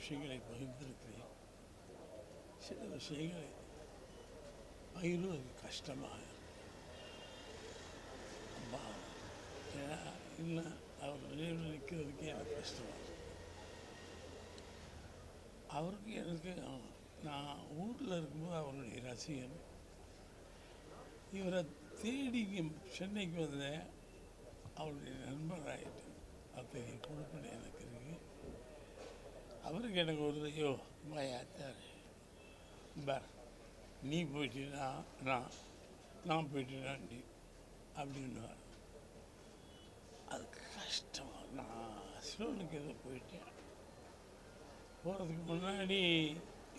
விஷயங்களை பகிர்ந்திருக்கிறேன். சில விஷயங்களை பகிர்வது கஷ்டமாக அம்மா ஏன்னா இன்னும் அவர் நினைவில் நிற்கிறதுக்கே எனக்கு கஷ்டமாக அவருக்கு எனக்கு நான் ஊரில் இருக்கும்போது அவருடைய ரசிகன். இவரை தேடி இங்கே சென்னைக்கு வந்தேன். அவருடைய நண்பராகிட்டு அத்தகைய பொறுப்பு எனக்கு அவருக்கு எனக்கு ஒரு ஐயோ மாயாச்சார் பார் நீ போயிட்டீனா நான் நான் போயிட்டேனா நீ அப்படின்னுவார். அது கஷ்டம் நான் சிவனுக்கு ஏதோ போயிட்டேன். போகிறதுக்கு முன்னாடி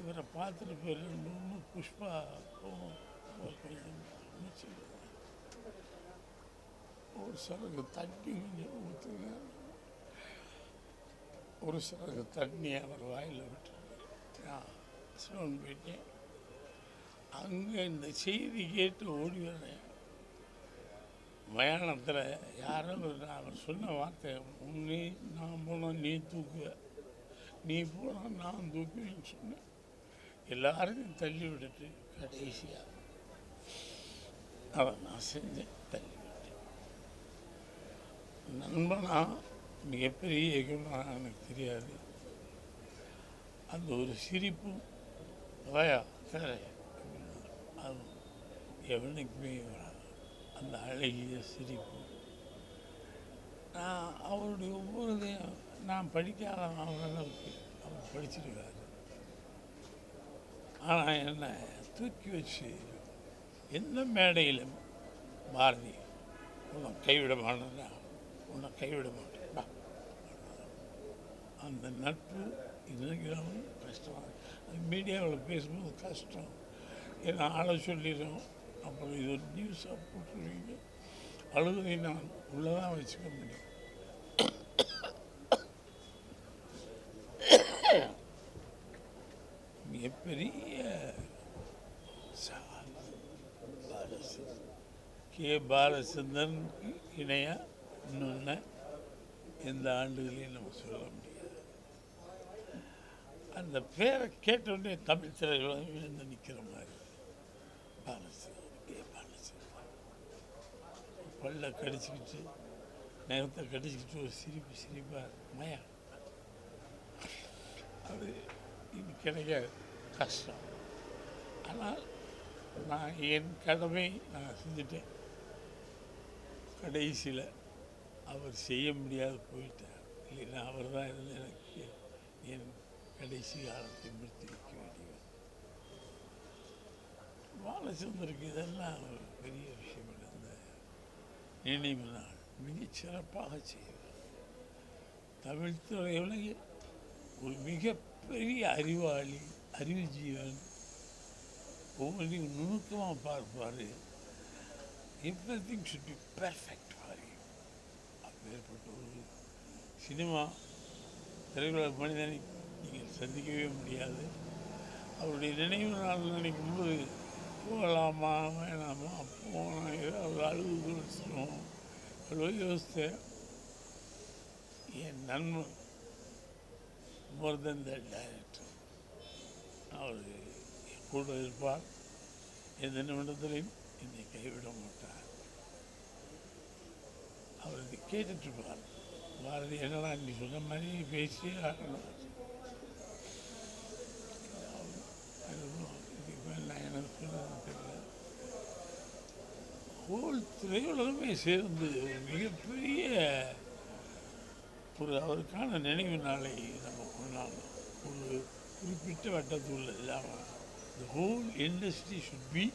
இவரை பார்த்துட்டு போயிடணும் புஷ்பா கொஞ்சம் ஒரு சரகு தட்டி கொஞ்சம் ஊற்றுங்க ஒரு சிறகு தண்ணியை அவர் வாயில் விட்டு சிவன் போயிட்டேன் அங்கே இந்த செய்தி கேட்டு ஓடி வரேன் மயானத்தில் யாரோ அவர் சொன்ன வார்த்தை உன்னே நான் போனோம் நீ தூக்குவ நீ போனால் நான் தூக்குவேன்னு சொன்னேன் எல்லாரையும் தள்ளி விட்டுட்டு கடைசியாக அதை நான் செஞ்சேன் தள்ளி விட்டேன். நண்பனா மிகப்பெரிய இயக்கம்னா எனக்கு தெரியாது. அந்த ஒரு சிரிப்பு வயா சரி. அது எவனுக்குமே வராது. அந்த அழகிய சிரிப்பு. நான் அவருடைய ஒவ்வொருதையும் நான் படிக்காத அளவுக்கு அவர் படிச்சிருக்காரு. ஆனால் என்னை தூக்கி வச்சு எந்த மேடையிலும் பாரதி உன்னை கைவிட மாட்டேன்னா உன்னை கைவிட மாட்டேன். அந்த நட்பு இன்னைக்கு கஷ்டமாக அது மீடியாவில் பேசும்போது கஷ்டம். ஏன்னா ஆளை சொல்லிடும் அப்புறம் இது ஒரு நியூஸாக போட்டுருவீங்க அழுகை நான் உள்ளதான் வச்சுக்க முடியும். மிகப்பெரிய கே பாலச்சந்திரனுக்கு இணையாக இன்னொன்று எந்த ஆண்டுகளையும் நம்ம சொல்ல முடியும். அந்த பேரை கேட்டவுடனே தமிழ் திரையுலகம் விழுந்து நிற்கிற மாதிரி. பாலச்சந்திரன் கே பல்ல கடிச்சிக்கிட்டு நேரத்தை கடிச்சிக்கிட்டு ஒரு சிரிப்பு சிரிப்பாக மயா. அது இது கிடைக்க கஷ்டம். ஆனால் நான் என் கடமை நான் செஞ்சுட்டேன். கடைசியில் அவர் செய்ய முடியாது போயிட்டார். இல்லைன்னா அவர் தான் இருந்து எனக்கு என் கடைசி காலத்தை நிறுத்தி வைக்க வேண்டியவர். பாலச்சந்தருக்கு இதெல்லாம் ஒரு பெரிய விஷயம் இல்லை இந்த நினைவு நாள் மிகச் சிறப்பாக செய்வார் தமிழ் துறையில் ஒரு மிகப்பெரிய அறிவாளி அறிவு ஜீவன் ஒவ்வொன்றையும் நுணுக்கமாக பார்ப்பார் everything should be perfect for you அப்பேற்பட்ட ஒரு சினிமா திரையுலக மனிதனை நீங்கள் சந்திக்கவே முடியாது. அவருடைய நினைவு நாள் நினைக்கும் போது போகலாமா வேணாமா போனால் ஏதாவது அழுது வச்சிடும் அவ்வளோ யோசித்தேன் என் நண்பன் மோர் தென் த டைரக்டர் அவர் கூட இருப்பார். எந்த நிமிடத்திலையும் என்னை கைவிட மாட்டார். அவர் இதை கேட்டுட்டு இருப்பார். பாரதி என்னடா நீ சொன்ன மாதிரி பேசி ஆகணும் இதுக்கு மேல நான் எனக்கு சொல்றது தெரியல ஹோல் திரையுலகமே சேர்ந்து ஒரு மிகப்பெரிய ஒரு அவருக்கான நினைவு நாளை நம்ம கொண்டாடணும். ஒரு குறிப்பிட்ட வட்டத்துள்ள இல்லாமல் the whole industry should be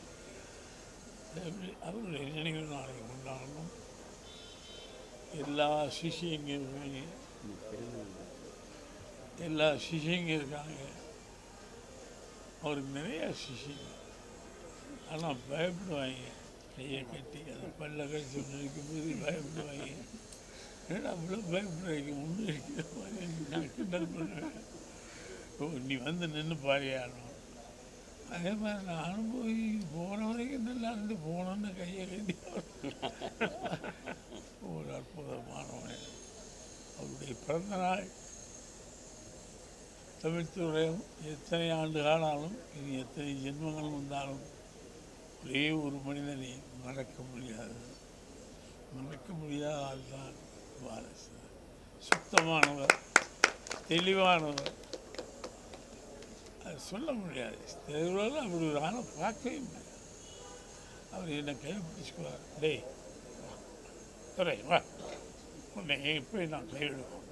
அவருடைய நினைவு நாளை கொண்டாடணும். எல்லா சிஷியங்களுமே எல்லா சிஷியங்க இருக்காங்க அவருக்கு நிறைய சிஷியங்க ஆனால் பயப்படுவாங்க. கையை கட்டி அந்த பல்ல கழிச்சு நிற்கும்போது பயப்படுவாங்க. ஏன்னா அவ்வளோ பயப்படுவாங்க ஒன்றும் கிண்டல் பண்ணுவேன் ஓ நீ வந்து நின்று பாரியாடணும் அதே மாதிரி நானும் போய் போன வரைக்கும் நல்லா இருந்து போனோன்னு கையை கட்டி. ஒரு அற்புதமானவன். அவருடைய பிறந்த நாள். தமிழ்த்துறையும் எத்தனை ஆண்டு காலாலும் இனி எத்தனை ஜென்மங்கள் வந்தாலும் ஒரே ஒரு மனிதனை மறக்க முடியாது. மறக்க முடியாத ஆள் தான் வாரசு. சுத்தமானவர் தெளிவானவர். அது சொல்ல முடியாது. தெருவில் அப்படி ஒரு ஆளை பார்க்கவே முடியாது. அவர் என்னை கைப்பிடிச்சுக்குவார். டேய் வா. வா. உன்னை எப்படி நான் கைவிடுவோம்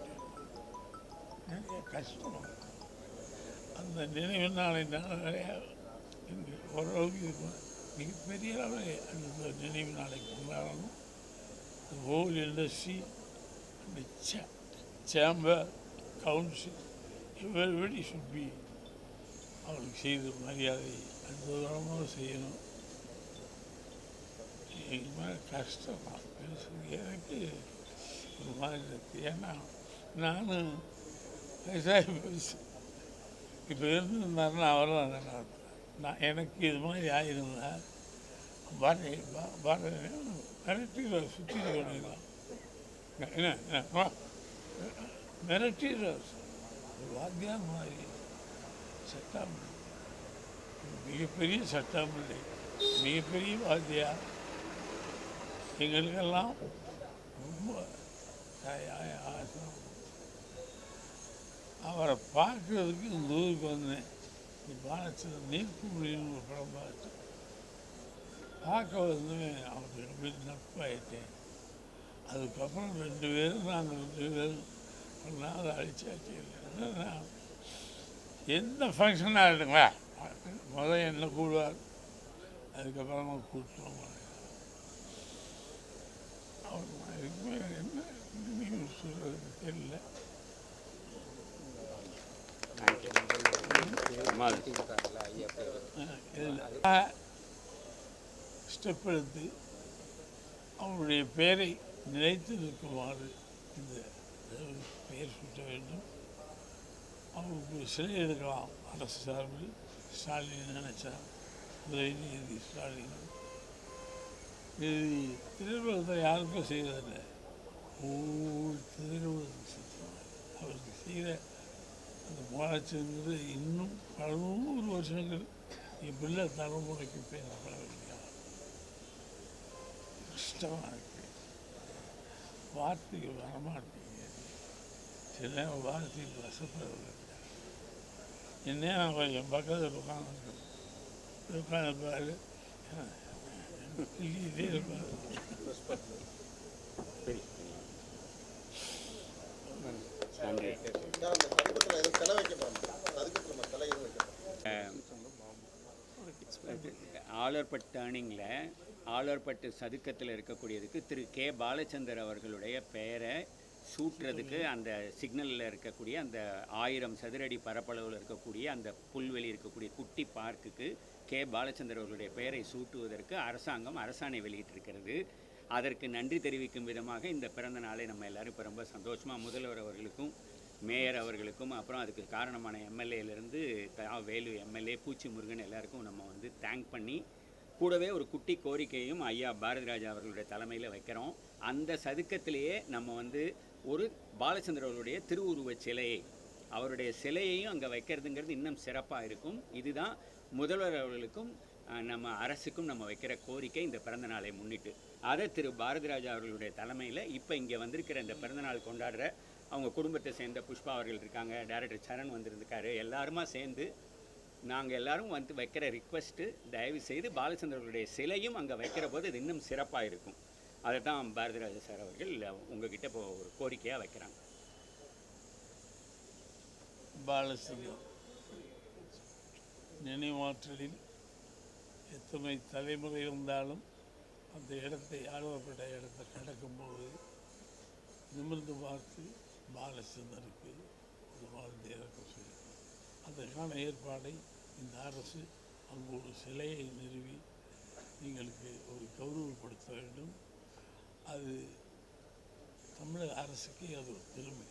நிறைய கஷ்டம். அந்த நினைவு நாளை நான் நிறையா ஓரளவுக்கு இருக்கும். மிகப்பெரிய அளவில் அந்த நினைவு நாளை கொண்டாடணும். The இண்டஸ்ட்ரி அந்த the cha- chamber, council, everybody should செய்த மரியாதை அற்புதமாக செய்யணும். எங்கள் மேலே கஷ்டம் தான் பேசுறது எனக்கு ஒரு மாதிரி இருக்குது ஏன்னா நானும் விவசாய பேசு இப்போ இருந்திருந்தாருன்னா அவர் தான் நல்லா நான் எனக்கு இது மாதிரி ஆயிருந்தால் பாரதி பாரதி மிரட்டிடுற சுற்றி பண்ணிடலாம் என்ன என்ன வா. வாத்தியா வாத்தியார் மாதிரி. சட்டாமலை மிகப்பெரிய சட்டாமலை மிகப்பெரிய வாத்தியார். எங்களுக்கெல்லாம் ரொம்ப அவரை பார்க்குறதுக்கு இந்த ஊருக்கு வந்தேன். பாலத்தில் நீர்க்கு ஒரு படம் பார்த்து பார்க்க வந்து அவருக்கு ரொம்ப நட்பாயிட்டேன் அதுக்கப்புறம் ரெண்டு பேரும் நாங்கள் ரெண்டு பேரும் ஒரு நாள் அழிச்சாச்சு நான் எந்த ஃபங்க்ஷனாக இருக்குங்களா முதல் என்ன கூடுவார் அதுக்கப்புறமா கூட்டுவோம் அவர் என்ன சொல்கிறது தெரியல ஸ்டெப் எடுத்து அவருடைய பெயரை நிலைத்து நிற்குமாறு இந்த பெயர் சுட்ட வேண்டும். அவருக்கு சிலை எடுக்கலாம். அரசு சார்பில் ஸ்டாலின் நினைச்சார். உதயநிதி ஸ்டாலின். இது திருவிழத்தை யாருக்கும் செய்வதில்லை ஊர் திருவிழத்தை அவருக்கு செய்கிற முயற்சிங்கிறது இன்னும் பல நூறு வருஷங்கள். என் பிள்ளை தலைமுறைக்கு பேசப்பட வேண்டிய கஷ்டமாக இருக்கு. வார்த்தைகள் வரமாட்டேங்குது. சில நேரம் வார்த்தைகள் வசப்படுறது என்ன நான் கொஞ்சம் பக்கத்தில் உட்காந்து உட்காந்து பாரு. இதே இருப்பாரு. நன்றி. ஆலர்பட் டேர்னிங்கில் ஆலர்பட்டு சதுக்கத்தில் இருக்கக்கூடியதுக்கு திரு கே. பாலச்சந்தர் அவர்களுடைய பெயரை சூட்டுறதுக்கு அந்த சிக்னலில் இருக்கக்கூடிய அந்த ஆயிரம் சதுரடி பரப்பளவில் இருக்கக்கூடிய அந்த புல்வெளி இருக்கக்கூடிய குட்டி பார்க்குக்கு கே. பாலச்சந்தர் அவர்களுடைய பெயரை சூட்டுவதற்கு அரசாங்கம் அரசாணை வெளியிட்டிருக்கிறது. அதற்கு நன்றி தெரிவிக்கும் விதமாக இந்த பிறந்த நாளை நம்ம எல்லாரும் இப்போ ரொம்ப சந்தோஷமாக முதல்வர் அவர்களுக்கும் மேயர் அவர்களுக்கும் அப்புறம் அதுக்கு காரணமான எம்எல்ஏலேருந்து தா வேலு எம்எல்ஏ பூச்சி முருகன் எல்லாருக்கும் நம்ம வந்து தேங்க் பண்ணி கூடவே ஒரு குட்டி கோரிக்கையும் ஐயா பாரதிராஜா அவர்களுடைய தலைமையில் வைக்கிறோம். அந்த சதுக்கத்திலேயே நம்ம வந்து ஒரு பாலச்சந்திர அவர்களுடைய திருவுருவச் சிலையை அவருடைய சிலையையும் அங்கே வைக்கிறதுங்கிறது இன்னும் சிறப்பாக இருக்கும். இதுதான் முதல்வர் அவர்களுக்கும் நம்ம அரசுக்கும் நம்ம வைக்கிற கோரிக்கை இந்த பிறந்த நாளை முன்னிட்டு. அதை திரு பாரதிராஜா அவர்களுடைய தலைமையில் இப்போ இங்கே வந்திருக்கிற இந்த பிறந்தநாள் கொண்டாடுற அவங்க குடும்பத்தை சேர்ந்த புஷ்பா அவர்கள் இருக்காங்க டைரக்டர் சரண் வந்திருக்காரு எல்லாருமா சேர்ந்து நாங்கள் எல்லாரும் வந்து வைக்கிற ரிக்வெஸ்ட்டு தயவு செய்து பாலச்சந்திரர்களுடைய சிலையும் அங்கே வைக்கிற போது அது இன்னும் சிறப்பாக இருக்கும் அதை தான் பாரதிராஜ சார் அவர்கள் உங்ககிட்ட இப்போ ஒரு கோரிக்கையாக வைக்கிறாங்க. பாலச்சந்திரன் நினைவாற்றலில் எத்தனை தலைமுறை இருந்தாலும் அந்த இடத்தை ஆழ்வப்பட்ட இடத்தை கடக்கும்போது நிமிர்ந்து பார்த்து பாலச்சந்தருக்கு ஒரு வாழ்ந்து இறக்க சொல்லி அதற்கான ஏற்பாடை இந்த அரசு அங்கு ஒரு சிலையை நிறுவி எங்களுக்கு ஒரு கௌரவப்படுத்த வேண்டும். அது தமிழக அரசுக்கே அது ஒரு பெருமை.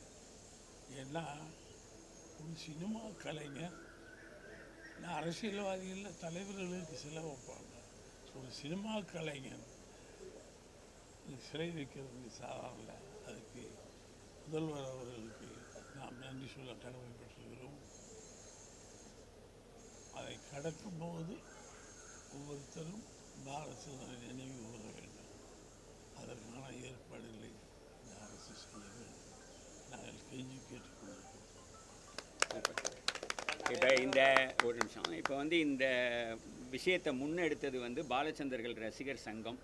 ஏன்னா ஒரு சினிமா கலைஞர் நான் அரசியல்வாதிகளில் தலைவர்களுக்கு சிலை வைப்பாங்க. ஒரு சினிமா கலைஞர் சிலை வைக்கிறது சாதாரண முதல்வர் அவர்களுக்கு நாம் நன்றி சொல்ல கடமைப்பட்டிருக்கிறோம். அதை கடக்கும்போது ஒவ்வொருத்தரும் பாரதிய நினைவு கூற வேண்டும். அதற்கான ஏற்பாடுகளை இந்த அரசு செய்ய வேண்டும். நாங்கள் கெஞ்சி கேட்டுக்கொண்டிருக்கிறோம். இப்போ இந்த ஒரு நிமிஷம். இப்போ வந்து இந்த விஷயத்தை முன்னெடுத்தது வந்து பாலச்சந்தர்கள் ரசிகர் சங்கம்.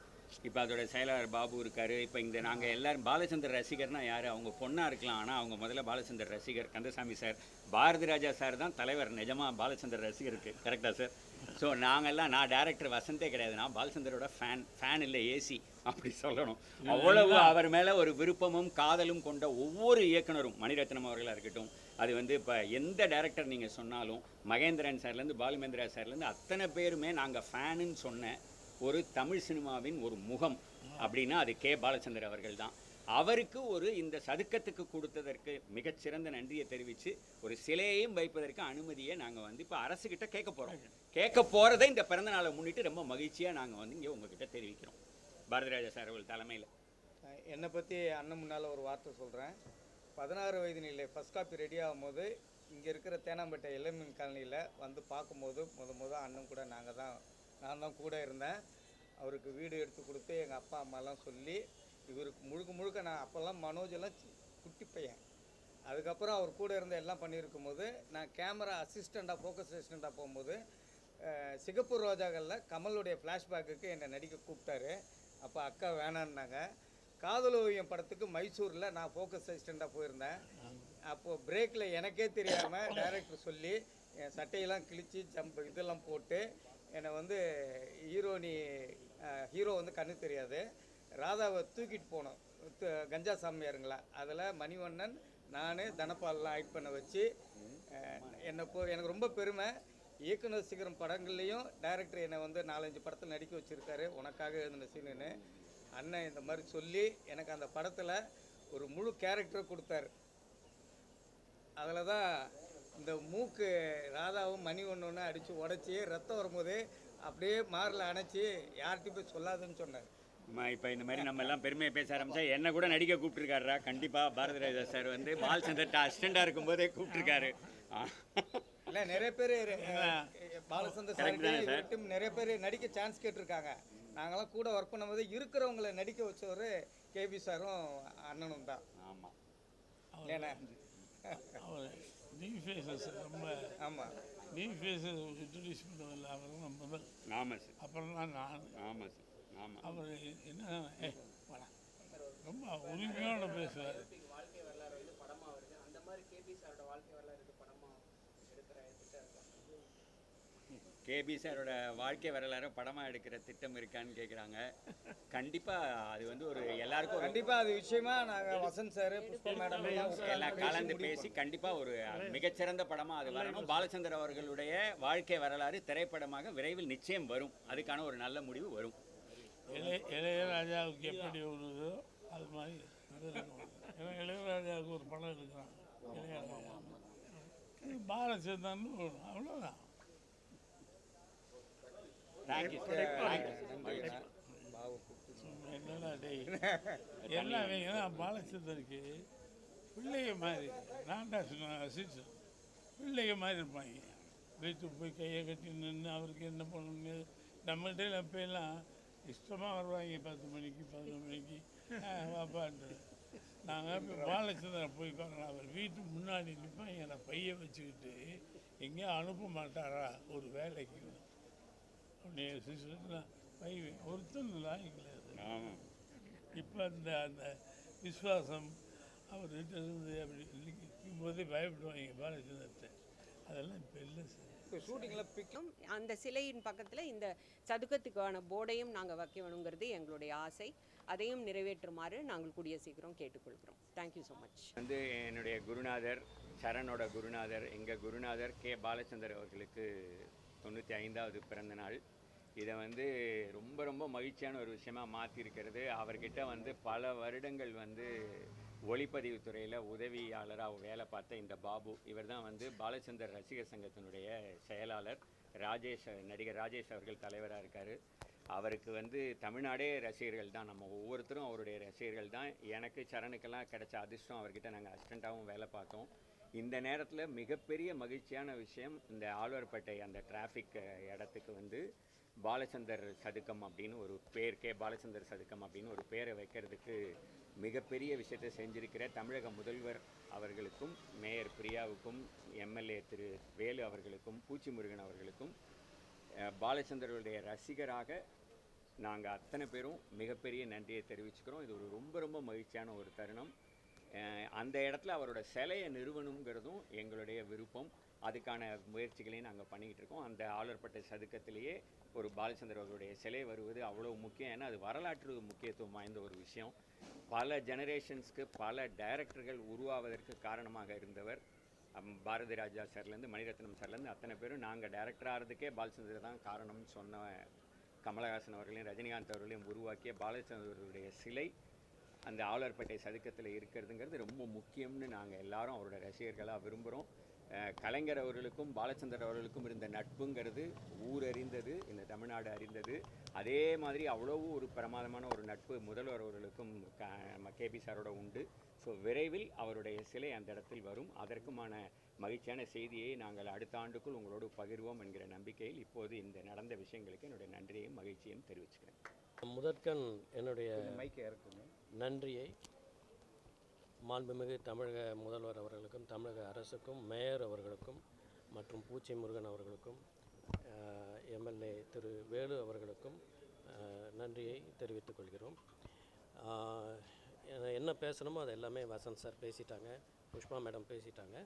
இப்போ அதோட செயலாளர் பாபு இருக்காரு. இப்போ இந்த நாங்கள் எல்லாரும் பாலச்சந்தர் ரசிகர்னா யார்? அவங்க பொண்ணாக இருக்கலாம். ஆனால் அவங்க முதல்ல பாலச்சந்தர் ரசிகர் கந்தசாமி சார். பாரதி ராஜா சார் தான் தலைவர் நிஜமாக பாலச்சந்தர் ரசிகருக்கு கரெக்டாக சார் ஸோ நாங்கெல்லாம் நான் டேரக்டர் வசந்தே கிடையாது. நான் பாலச்சந்தரோட ஃபேன் ஃபேன் இல்லை ஏசி அப்படி சொல்லணும். அவ்வளவு அவர் மேலே ஒரு விருப்பமும் காதலும் கொண்ட ஒவ்வொரு இயக்குனரும் மணிரத்னம் அவர்களாக இருக்கட்டும். அது வந்து இப்போ எந்த டேரக்டர் நீங்கள் சொன்னாலும் மகேந்திரன் சார்லேருந்து பாலுமேந்திரா சார்லேருந்து அத்தனை பேருமே நாங்கள் ஃபேனுன்னு சொன்ன ஒரு தமிழ் சினிமாவின் ஒரு முகம் அப்படின்னா அது கே. பாலச்சந்தர் அவர்கள் தான் அவருக்கு ஒரு இந்த சதுக்கத்துக்கு கொடுத்ததற்கு மிகச்சிறந்த நன்றியை தெரிவித்து ஒரு சிலையையும் வைப்பதற்கு அனுமதியை நாங்கள் வந்து இப்போ அரசுக்கிட்ட கேட்க போகிறோம் கேட்க போகிறத இந்த பிறந்த நாளை முன்னிட்டு ரொம்ப மகிழ்ச்சியாக நாங்கள் வந்து இங்கே உங்ககிட்ட தெரிவிக்கிறோம். பாரதிராஜா சார் அவர்கள் தலைமையில். என்னை பற்றி அண்ணன் முன்னால் ஒரு வார்த்தை சொல்கிறேன் பதினாறு வயது நிலை ஃபஸ்ட் காப்பி ரெடி ஆகும்போது இங்கே இருக்கிற தேனாம்பேட்டை இளமின் காலனியில் வந்து பார்க்கும்போது முத முத அண்ணன் கூட நாங்கள் தான் நான் தான் கூட இருந்தேன். அவருக்கு வீடு எடுத்து கொடுத்து எங்கள் அப்பா அம்மாலாம் சொல்லி இவருக்கு முழுக்க முழுக்க நான் அப்போல்லாம் மனோஜ் எல்லாம் குட்டி பையன். அதுக்கப்புறம் அவர் கூட இருந்து எல்லாம் பண்ணியிருக்கும் போது நான் கேமரா அசிஸ்டண்ட்டாக ஃபோக்கஸ் அசிஸ்டண்ட்டாக போகும்போது சிகப்பூர் சிகப்பு ரோஜாக்களில் கமலுடைய ஃப்ளாஷ்பேக்குக்கு என்னை நடிக்க கூப்பிட்டாரு. அப்போ அக்கா வேணான்னாங்க. காதல் ஓவியம் படத்துக்கு மைசூரில் நான் ஃபோக்கஸ் அசிஸ்டண்ட்டாக போயிருந்தேன். அப்போது பிரேக்கில் எனக்கே தெரியாமல் டைரக்டர் சொல்லி என் சட்டையெல்லாம் கிழிச்சு ஜம்ப் இதெல்லாம் போட்டு என்னை வந்து ஹீரோனி ஹீரோ வந்து கண்ணு தெரியாது. ராதாவை தூக்கிட்டு போனோம். கஞ்சா சாமியாருங்களா? அதில் மணிவண்ணன் நான் தனபால்லாம் ஆக்ட் பண்ண வச்சு என்னை போ எனக்கு ரொம்ப பெருமை. இயக்குனர் சீக்கிரம் படங்கள்லேயும் டைரக்டர் என்னை வந்து நாலஞ்சு படத்தில் நடிக்க வச்சுருக்காரு. உனக்காக எழுதின சீனுன்னு அண்ணன் இந்த மாதிரி சொல்லி எனக்கு அந்த படத்தில் ஒரு முழு கேரக்டரை கொடுத்தாரு. அதில் தான் இந்த மூக்கு ராதாவும் மணி ஒன்று ஒன்று அடித்து உடச்சி ரத்தம் வரும்போது அப்படியே மாரில் அணைச்சி யார்கிட்டையும் போய் சொல்லாதுன்னு சொன்னார். இப்போ இந்த மாதிரி நம்ம எல்லாம் பெருமையை பேச ஆரம்பிச்சா என்ன கூட நடிக்க கூப்பிட்டுருக்காருடா. கண்டிப்பாக பாரதிராஜா சார் வந்து பாலச்சந்தர்ட்ட அசிஸ்டண்டாக இருக்கும்போதே கூப்பிட்டுருக்காரு. இல்லை நிறைய பேர் பாலச்சந்தர் சார்? நிறைய பேர் நடிக்க சான்ஸ் கேட்டிருக்காங்க. நாங்களாம் கூட ஒர்க் பண்ணும்போது இருக்கிறவங்களை நடிக்க வச்சவர் கேபி சாரும் அண்ணனும் தான். ஆமாம் ஏன்னா நியூ ஃபேஸஸ் ரொம்ப ஆமாம் நியூ ஃபேஸஸ் இன்ட்ரடியூஸ் பண்ணதில்லை அவர் தான் முதல் ஆமாம் சார் அப்புறம் தான் நான். ஆமாம் சார் ஆமாம் அவர் என்ன ஏ. ரொம்ப உரிமையோட பேசுவார் வாழ்க்கை வரலாறு வந்து படமா வருது அந்த மாதிரி கேபி சாரோட வாழ்க்கை வரலாறு இது படமா எடுக்கிற திட்டம் இருக்கா கேபி சாரோட வாழ்க்கை வரலாறு படமாக எடுக்கிற திட்டம் இருக்கான்னு கேட்குறாங்க கண்டிப்பாக அது வந்து ஒரு எல்லாருக்கும் கண்டிப்பாக அது விஷயமா நாங்கள் வசந்த் சார் புஷ்பா மேடம் எல்லாம் கலந்து பேசி கண்டிப்பாக ஒரு மிகச்சிறந்த படமாக அது வரணும். பாலச்சந்தர் அவர்களுடைய வாழ்க்கை வரலாறு திரைப்படமாக விரைவில் நிச்சயம் வரும். அதுக்கான ஒரு நல்ல முடிவு வரும். இளைய இளையராஜாவுக்கு எப்படி வருதோ அது மாதிரி. ஏன்னா இளையராஜாவுக்கு ஒரு படம் எடுக்கிறான் இளையராஜா. அவ்வளோதான் என்னடா டேய்? எல்லாம் ஏன்னா பாலச்சந்தருக்கு பிள்ளைய மாதிரி. நான் தான் சொன்னேன் அசிஸ்டன்ட் பிள்ளைய மாதிரி இருப்பாங்க. வீட்டுக்கு போய் கையை கட்டி நின்று அவருக்கு என்ன பண்ணணுங்க நம்மகிட்ட இப்போ எல்லாம் இஷ்டமாக வருவாங்க. பத்து மணிக்கு பதினொரு மணிக்கு. "ஆ, வாப்பான்ட்டு. நாங்கள் இப்போ பாலச்சந்திரன் போய் பார்க்கலாம் அவர் வீட்டு முன்னாடி நிற்பாங்க நான் பையை வச்சுக்கிட்டு எங்கேயும் அனுப்ப மாட்டாரா ஒரு வேலைக்கு? பை ஒருத்தன் ஆமாம் இப்போ அந்த அந்த விசுவாசம் அவர்கிட்ட இருந்து அப்படி நிற்கும் போதே பயப்படுவாங்க பாலச்சந்திரத்தை அதெல்லாம் இப்போ இல்லை சார். இப்போ ஷூட்டிங்கில் பிக் அந்த சிலையின் பக்கத்தில் இந்த சதுக்கத்துக்கான போர்டையும் நாங்கள் வைக்க வேணுங்கிறது எங்களுடைய ஆசை. அதையும் நிறைவேற்றுமாறு நாங்கள் கூடிய சீக்கிரம் கேட்டுக்கொள்கிறோம். தேங்க்யூ ஸோ மச் வந்து என்னுடைய குருநாதர் சரணோட குருநாதர் எங்கள் குருநாதர் கே. பாலச்சந்தர் அவர்களுக்கு தொண்ணூற்றி ஐந்தாவது பிறந்த நாள். இதை வந்து ரொம்ப ரொம்ப மகிழ்ச்சியான ஒரு விஷயமா மாற்றிருக்கிறது அவர்கிட்ட வந்து பல வருடங்கள் வந்து ஒளிப்பதிவு துறையில் உதவியாளராக வேலை பார்த்த இந்த பாபு. இவர் தான் வந்து பாலச்சந்தர் ரசிகர் சங்கத்தினுடைய செயலாளர் ராஜேஷ் நடிகர் ராஜேஷ் அவர்கள் தலைவராக இருக்கார். அவருக்கு வந்து தமிழ்நாடே ரசிகர்கள் தான். நம்ம ஒவ்வொருத்தரும் அவருடைய ரசிகர்கள் தான். எனக்கு சரணுக்கெல்லாம் கிடைச்ச அதிர்ஷ்டம் அவர்கிட்ட நாங்கள் அசிஸ்டண்ட்டாகவும் வேலை பார்த்தோம். இந்த நேரத்தில் மிகப்பெரிய மகிழ்ச்சியான விஷயம் இந்த ஆழ்வார்பேட்டை அந்த டிராஃபிக் இடத்துக்கு வந்து பாலச்சந்தர் சதுக்கம் அப்படின்னு ஒரு பேர் கே. பாலச்சந்தர் சதுக்கம் அப்படின்னு ஒரு பேரை வைக்கிறதுக்கு மிகப்பெரிய விஷயத்தை செஞ்சிருக்கிற தமிழக முதல்வர் அவர்களுக்கும் மேயர் பிரியாவுக்கும் எம்எல்ஏ திரு வேலு அவர்களுக்கும் பூச்சி முருகன் அவர்களுக்கும் பாலச்சந்தருடைய ரசிகராக நாங்கள் அத்தனை பேரும் மிகப்பெரிய நன்றியை தெரிவிச்சுக்கிறோம். இது ஒரு ரொம்ப ரொம்ப மகிழ்ச்சியான ஒரு தருணம். அந்த இடத்துல அவரோட சிலையை நிறுவனங்கிறதும் எங்களுடைய விருப்பம். அதுக்கான முயற்சிகளையும் நாங்கள் பண்ணிக்கிட்டு இருக்கோம். அந்த ஆளர்பட்ட சதுக்கத்திலேயே ஒரு பாலச்சந்தர் அவர்களுடைய சிலை வருவது அவ்வளோ முக்கியம். ஏன்னா அது வரலாற்று முக்கியத்துவம் வாய்ந்த ஒரு விஷயம். பல ஜெனரேஷன்ஸ்க்கு பல டைரக்டர்கள் உருவாவதற்கு காரணமாக இருந்தவர் பாரதி ராஜா சார்லேருந்து மணிரத்னம் சார்லேருந்து அத்தனை பேரும் நாங்கள் டைரக்டர் ஆகிறதுக்கே பாலச்சந்தர் தான் காரணம்னு சொன்ன கமலஹாசன் அவர்களையும் ரஜினிகாந்த் அவர்களையும் உருவாக்கிய பாலச்சந்தருடைய சிலை அந்த ஆளர்பேட்டை சதுக்கத்தில் இருக்கிறதுங்கிறது ரொம்ப முக்கியம்னு நாங்கள் எல்லாரும் அவரோட ரசிகர்களாக விரும்புகிறோம் கலைஞர் அவர்களுக்கும் பாலச்சந்தர் அவர்களுக்கும் இருந்த நட்புங்கிறது ஊர் அறிந்தது இந்த தமிழ்நாடு அறிந்தது. அதே மாதிரி அவ்வளவு ஒரு பிரமாதமான ஒரு நட்பு முதல்வர் அவர்களுக்கும் க நம்ம கேபி சாரோட உண்டு. ஸோ விரைவில் அவருடைய சிலை அந்த இடத்தில் வரும். அதற்குமான மகிழ்ச்சியான செய்தியை நாங்கள் அடுத்த ஆண்டுக்குள் உங்களோடு பகிர்வோம் என்கிற நம்பிக்கையில் இப்போது இந்த நடந்த விஷயங்களுக்கு என்னுடைய நன்றியையும் மகிழ்ச்சியையும் தெரிவிச்சுக்கிறேன். முதற்கண் என்னுடைய நன்றியை மாண்புமிகு தமிழக முதல்வர் அவர்களுக்கும் தமிழக அரசுக்கும் மேயர் அவர்களுக்கும் மற்றும் பூச்சி முருகன் அவர்களுக்கும் எம்எல்ஏ திரு வேலு அவர்களுக்கும் நன்றியை தெரிவித்துக் கொள்கிறோம். என்ன- பேசணுமோ அது எல்லாமே வசந்த் சார் பேசிட்டாங்க புஷ்பா மேடம் பேசிட்டாங்க.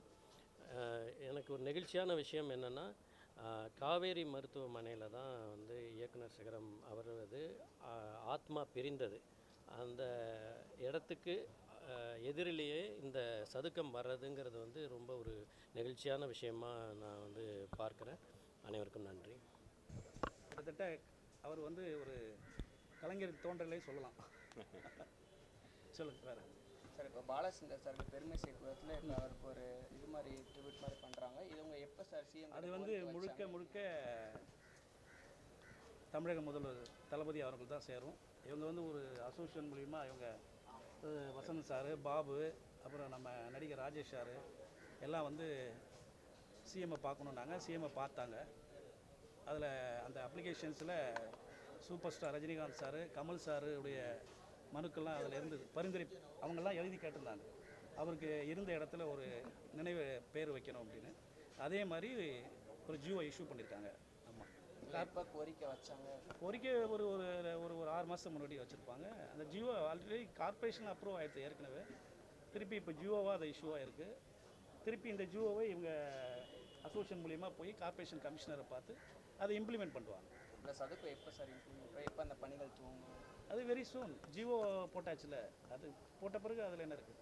எனக்கு ஒரு நெகிழ்ச்சியான விஷயம் என்னென்னா காவேரி மருத்துவமனையில் தான் வந்து இயக்குனர் சிகரம் அவரது ஆத்மா பிரிந்தது. அந்த இடத்துக்கு எதிரிலேயே இந்த சதுக்கம் வர்றதுங்கிறது வந்து ரொம்ப ஒரு நெகிழ்ச்சியான விஷயமா நான் வந்து பார்க்குறேன். அனைவருக்கும் நன்றி. கிட்டத்தட்ட அவர் வந்து ஒரு கலைஞர் தோன்றலே சொல்லலாம். சொல்லுங்க வேற. சார் இப்போ பாலச்சந்தர் சாருக்கு பெருமை சேர்க்கும் விதத்தில் இப்போ அவருக்கு ஒரு இது மாதிரி ட்ரிபியூட் மாதிரி பண்ணுறாங்க இது உங்க எப்போ சார் சிஎம் அது வந்து முழுக்க முழுக்க தமிழக முதல்வர் தளபதி அவர்கள் தான் சேரும். இவங்க வந்து ஒரு அசோசியேஷன் மூலிமா இவங்க வசந்த் சாரு பாபு அப்புறம் நம்ம நடிகர் ராஜேஷ் சாரு எல்லாம் வந்து சிஎம்ஐ பார்க்கணுன்னாங்க சிஎம்ஐ பார்த்தாங்க. அதில் அந்த அப்ளிகேஷன்ஸில் super star Rajinikanth sir Kamal sir உடைய மனுக்கள்லாம் அதில் இருந்தது பரிந்துரை அவங்கெல்லாம் எழுதி கேட்டிருந்தாங்க. அவருக்கு இருந்த இடத்துல ஒரு நினைவு பேர் வைக்கணும் அப்படின்னு. அதே மாதிரி ஒரு ஜியோ இஷ்யூ பண்ணியிருக்காங்க எப்போ கோரிக்கை வச்சாங்க. கோரிக்கை ஒரு ஒரு ஒரு ஒரு ஆறு மாதம் முன்னாடி வச்சுருப்பாங்க. அந்த ஜியோ ஆல்ரெடி கார்ப்பரேஷன் அப்ரூவ் ஆயிடுது ஏற்கனவே. திருப்பி இப்போ ஜியோவாக அது இஷ்யூவாக இருக்குது திருப்பி இந்த ஜியோவை இவங்க அசோசியேஷன் மூலியமாக போய் கார்ப்பரேஷன் கமிஷனரை பார்த்து அதை இம்ப்ளிமெண்ட் பண்ணுவாங்க. இந்த சதுக்கம் எப்போ சார் இம்ப்ளிமெண்ட் எப்போ அந்த பணிகள் துவங்கும்? அது வெரி சூன் ஜியோ போட்டாச்சுல. அது போட்ட பிறகு அதில் என்ன இருக்குது